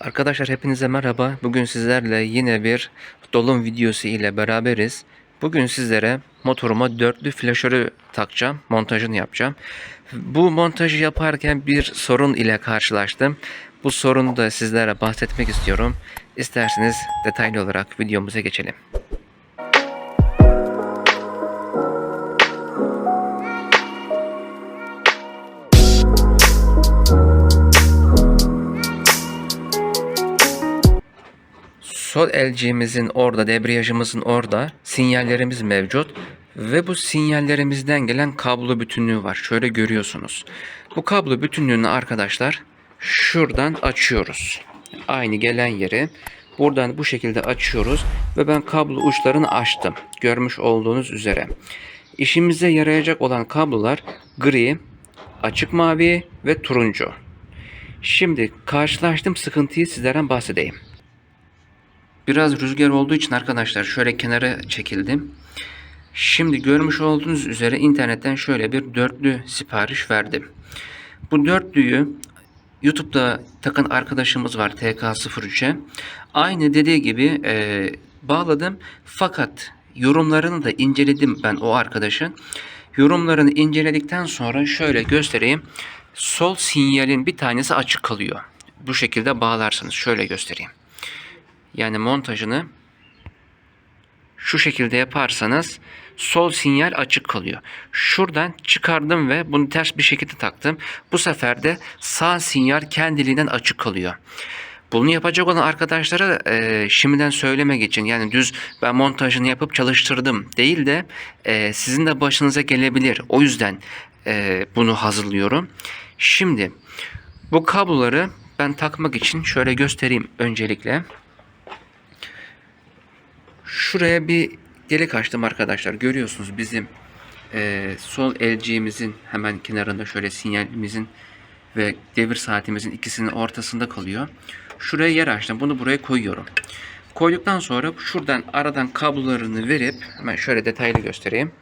Arkadaşlar hepinize merhaba. Bugün sizlerle yine bir dolum videosu ile beraberiz. Bugün sizlere motoruma dörtlü flaşörü takacağım. Montajını yapacağım. Bu montajı yaparken bir sorun ile karşılaştım. Bu sorunu da sizlere bahsetmek istiyorum. İsterseniz detaylı olarak videomuza geçelim. Sol elciğimizin orada, debriyajımızın orada sinyallerimiz mevcut. Ve bu sinyallerimizden gelen kablo bütünlüğü var. Şöyle görüyorsunuz. Bu kablo bütünlüğünü arkadaşlar şuradan açıyoruz. Aynı gelen yeri buradan bu şekilde açıyoruz. Ve ben kablo uçlarını açtım. Görmüş olduğunuz üzere. İşimize yarayacak olan kablolar gri, açık mavi ve turuncu. Şimdi karşılaştığım sıkıntıyı sizlerden bahsedeyim. Biraz rüzgar olduğu için arkadaşlar şöyle kenara çekildim. Şimdi görmüş olduğunuz üzere internetten şöyle bir dörtlü sipariş verdim. Bu dörtlüyü YouTube'da takın arkadaşımız var TK03'e. Aynı dediği gibi e, bağladım. Fakat yorumlarını da inceledim ben o arkadaşın. Yorumlarını inceledikten sonra şöyle göstereyim. Sol sinyalin bir tanesi açık kalıyor. Bu şekilde bağlarsınız. Şöyle göstereyim. Yani montajını şu şekilde yaparsanız sol sinyal açık kalıyor. Şuradan çıkardım ve bunu ters bir şekilde taktım. Bu sefer de sağ sinyal kendiliğinden açık kalıyor. Bunu yapacak olan arkadaşlara e, şimdiden söylemek için yani düz ben montajını yapıp çalıştırdım değil de e, sizin de başınıza gelebilir. O yüzden e, bunu hazırlıyorum. Şimdi bu kabloları ben takmak için şöyle göstereyim öncelikle. Şuraya bir delik açtım arkadaşlar. Görüyorsunuz bizim e, sol elciğimizin hemen kenarında şöyle sinyalimizin ve devir saatimizin ikisinin ortasında kalıyor. Şuraya yer açtım. Bunu buraya koyuyorum. Koyduktan sonra şuradan aradan kablolarını verip hemen şöyle detaylı göstereyim.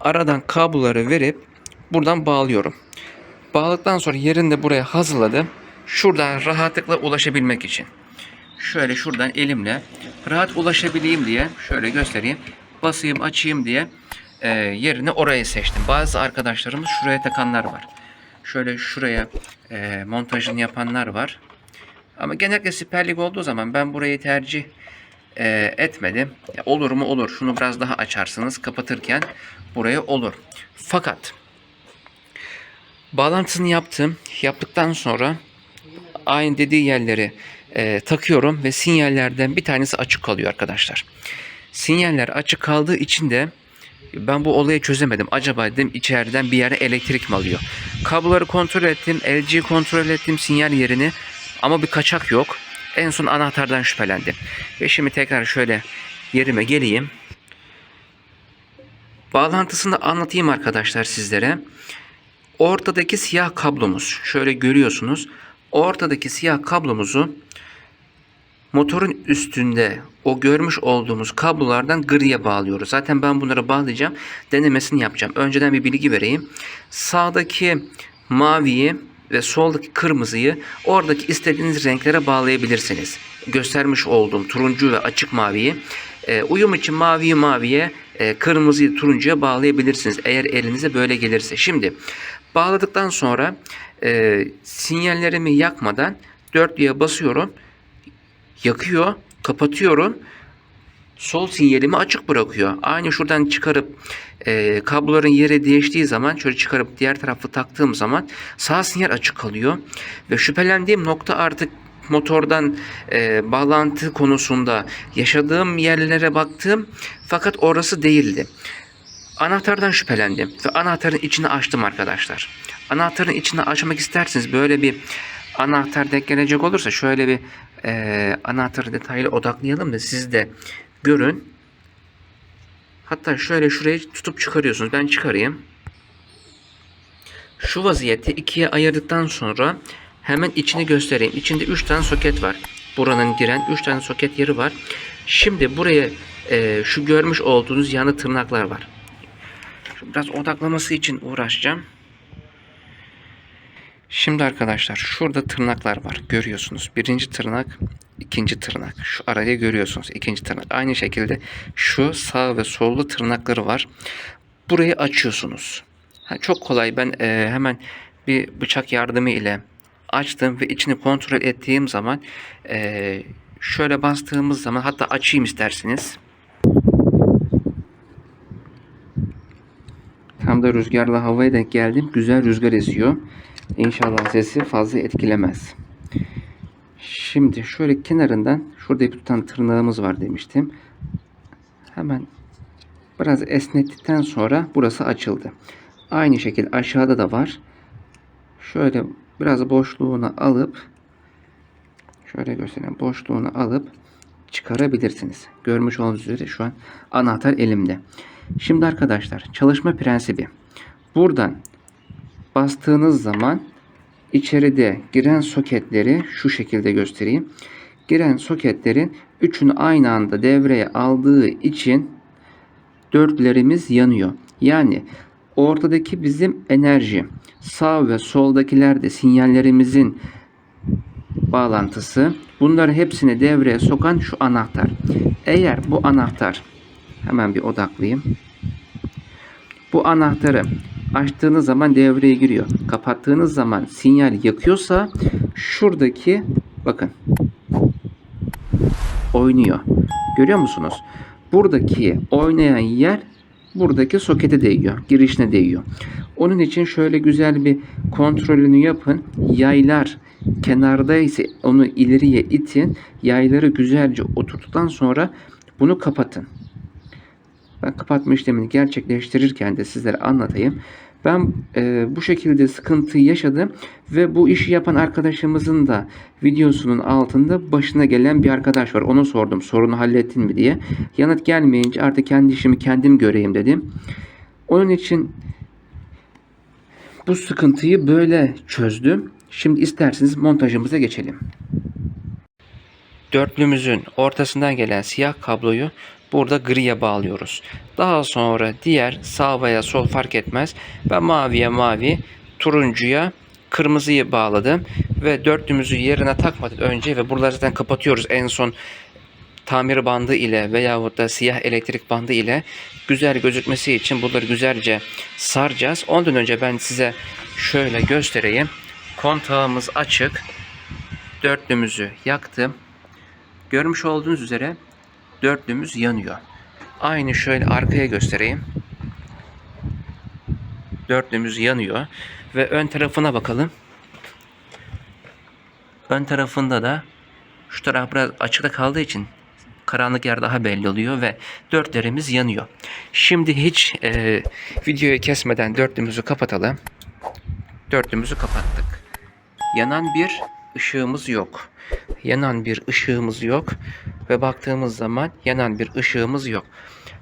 Aradan kabloları verip buradan bağlıyorum. Bağladıktan sonra yerini de buraya hazırladım. Şuradan rahatlıkla ulaşabilmek için şöyle şuradan elimle rahat ulaşabileyim diye şöyle göstereyim. Basayım açayım diye e, yerini oraya seçtim. Bazı arkadaşlarımız şuraya takanlar var. Şöyle şuraya e, montajını yapanlar var. Ama genellikle siperlik olduğu zaman ben burayı tercih e, etmedim. Ya olur mu olur. Şunu biraz daha açarsınız. Kapatırken buraya olur. Fakat bağlantısını yaptım. Yaptıktan sonra aynı dediği yerleri e, takıyorum ve sinyallerden bir tanesi açık kalıyor arkadaşlar. Sinyaller açık kaldığı için de ben bu olayı çözemedim. Acaba dedim içeriden bir yere elektrik mi alıyor? Kabloları kontrol ettim, LG'yi kontrol ettim sinyal yerini ama bir kaçak yok. En son anahtardan şüphelendim. Ve şimdi tekrar şöyle yerime geleyim. Bağlantısını anlatayım arkadaşlar sizlere. Ortadaki siyah kablomuz şöyle görüyorsunuz. Ortadaki siyah kablomuzu motorun üstünde o görmüş olduğumuz kablolardan griye bağlıyoruz. Zaten ben bunları bağlayacağım. Denemesini yapacağım. Önceden bir bilgi vereyim. Sağdaki maviyi ve soldaki kırmızıyı oradaki istediğiniz renklere bağlayabilirsiniz. Göstermiş olduğum turuncu ve açık maviyi e, uyum için maviyi maviye, e, kırmızıyı turuncuya bağlayabilirsiniz. Eğer elinize böyle gelirse. Şimdi bağladıktan sonra e, sinyallerimi yakmadan dörtlüye basıyorum yakıyor, kapatıyorum. Sol sinyalimi açık bırakıyor. Aynı şuradan çıkarıp e, kabloların yeri değiştiği zaman şöyle çıkarıp diğer tarafı taktığım zaman sağ sinyal açık kalıyor. Ve şüphelendiğim nokta artık motordan e, bağlantı konusunda yaşadığım yerlere baktım fakat orası değildi. Anahtardan şüphelendim ve anahtarın içini açtım arkadaşlar. Anahtarın içini açmak isterseniz böyle bir anahtar denk gelecek olursa şöyle bir e, anahtarı detaylı odaklayalım da siz de görün. Hatta şöyle şurayı tutup çıkarıyorsunuz. Ben çıkarayım. Şu vaziyette ikiye ayırdıktan sonra hemen içini göstereyim. İçinde 3 tane soket var. Buranın giren 3 tane soket yeri var. Şimdi buraya e, şu görmüş olduğunuz yanı tırnaklar var. Biraz odaklaması için uğraşacağım. Şimdi arkadaşlar şurada tırnaklar var. Görüyorsunuz. Birinci tırnak, ikinci tırnak. Şu arayı görüyorsunuz. ikinci tırnak. Aynı şekilde şu sağ ve sollu tırnakları var. Burayı açıyorsunuz. Ha, çok kolay. Ben e, hemen bir bıçak yardımı ile açtım ve içini kontrol ettiğim zaman e, şöyle bastığımız zaman hatta açayım isterseniz. Tam da rüzgarla havaya denk geldim. Güzel rüzgar esiyor. İnşallah sesi fazla etkilemez. Şimdi şöyle kenarından şurada bir tutan tırnağımız var demiştim. Hemen biraz esnettikten sonra burası açıldı. Aynı şekilde aşağıda da var. Şöyle biraz boşluğunu alıp şöyle göstereyim. Boşluğunu alıp çıkarabilirsiniz. Görmüş olduğunuz üzere şu an anahtar elimde. Şimdi arkadaşlar çalışma prensibi. Buradan bastığınız zaman içeride giren soketleri şu şekilde göstereyim. Giren soketlerin üçünü aynı anda devreye aldığı için dörtlerimiz yanıyor. Yani ortadaki bizim enerji, sağ ve soldakiler de sinyallerimizin bağlantısı. Bunların hepsini devreye sokan şu anahtar. Eğer bu anahtar hemen bir odaklayayım. Bu anahtarı açtığınız zaman devreye giriyor. Kapattığınız zaman sinyal yakıyorsa şuradaki bakın oynuyor. Görüyor musunuz? Buradaki oynayan yer buradaki sokete değiyor. Girişine değiyor. Onun için şöyle güzel bir kontrolünü yapın. Yaylar kenarda ise onu ileriye itin. Yayları güzelce oturttuktan sonra bunu kapatın. Ben kapatma işlemini gerçekleştirirken de sizlere anlatayım. Ben e, bu şekilde sıkıntı yaşadım ve bu işi yapan arkadaşımızın da videosunun altında başına gelen bir arkadaş var. Ona sordum sorunu hallettin mi diye. Yanıt gelmeyince artık kendi işimi kendim göreyim dedim. Onun için bu sıkıntıyı böyle çözdüm. Şimdi isterseniz montajımıza geçelim. Dörtlümüzün ortasından gelen siyah kabloyu burada griye bağlıyoruz. Daha sonra diğer sağ veya sol fark etmez. Ben maviye mavi, turuncuya kırmızıyı bağladım ve dörtlümüzü yerine takmadan önce ve buraları zaten kapatıyoruz en son tamir bandı ile veyahut da siyah elektrik bandı ile güzel gözükmesi için bunları güzelce saracağız. Ondan önce ben size şöyle göstereyim. Kontağımız açık. Dörtlümüzü yaktım. Görmüş olduğunuz üzere dörtlümüz yanıyor. Aynı şöyle arkaya göstereyim. Dörtlümüz yanıyor. Ve ön tarafına bakalım. Ön tarafında da şu taraf biraz açıkta kaldığı için karanlık yer daha belli oluyor ve dörtlerimiz yanıyor. Şimdi hiç e, videoyu kesmeden dörtlümüzü kapatalım. Dörtlümüzü kapattık. Yanan bir ışığımız yok. Yanan bir ışığımız yok ve baktığımız zaman yanan bir ışığımız yok.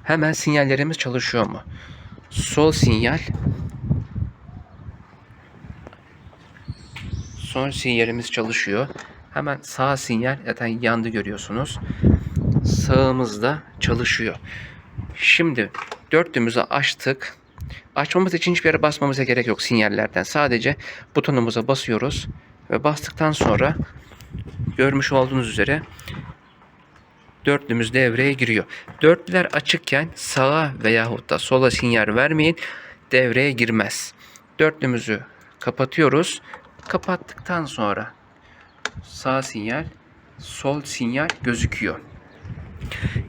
Hemen sinyallerimiz çalışıyor mu? Sol sinyal Son sinyalimiz çalışıyor. Hemen sağ sinyal zaten yandı görüyorsunuz. Sağımızda çalışıyor. Şimdi dörtlümüzü açtık. Açmamız için hiçbir yere basmamıza gerek yok sinyallerden. Sadece butonumuza basıyoruz ve bastıktan sonra görmüş olduğunuz üzere dörtlümüz devreye giriyor. Dörtlüler açıkken sağa veyahut da sola sinyal vermeyin. Devreye girmez. Dörtlümüzü kapatıyoruz. Kapattıktan sonra sağ sinyal, sol sinyal gözüküyor.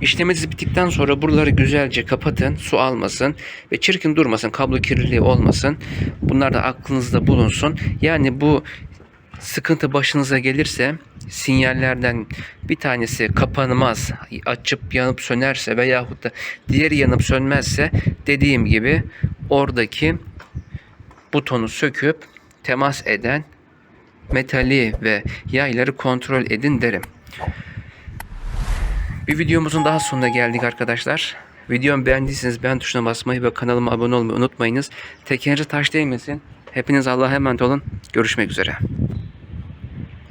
İşleminiz bittikten sonra buraları güzelce kapatın. Su almasın ve çirkin durmasın. Kablo kirliliği olmasın. Bunlar da aklınızda bulunsun. Yani bu sıkıntı başınıza gelirse sinyallerden bir tanesi kapanmaz, açıp yanıp sönerse veyahut da diğeri yanıp sönmezse dediğim gibi oradaki butonu söküp temas eden metali ve yayları kontrol edin derim. Bir videomuzun daha sonuna geldik arkadaşlar. Videomu beğendiyseniz beğen tuşuna basmayı ve kanalıma abone olmayı unutmayınız. Tekerinize taş değmesin. Hepiniz Allah'a emanet olun. Görüşmek üzere.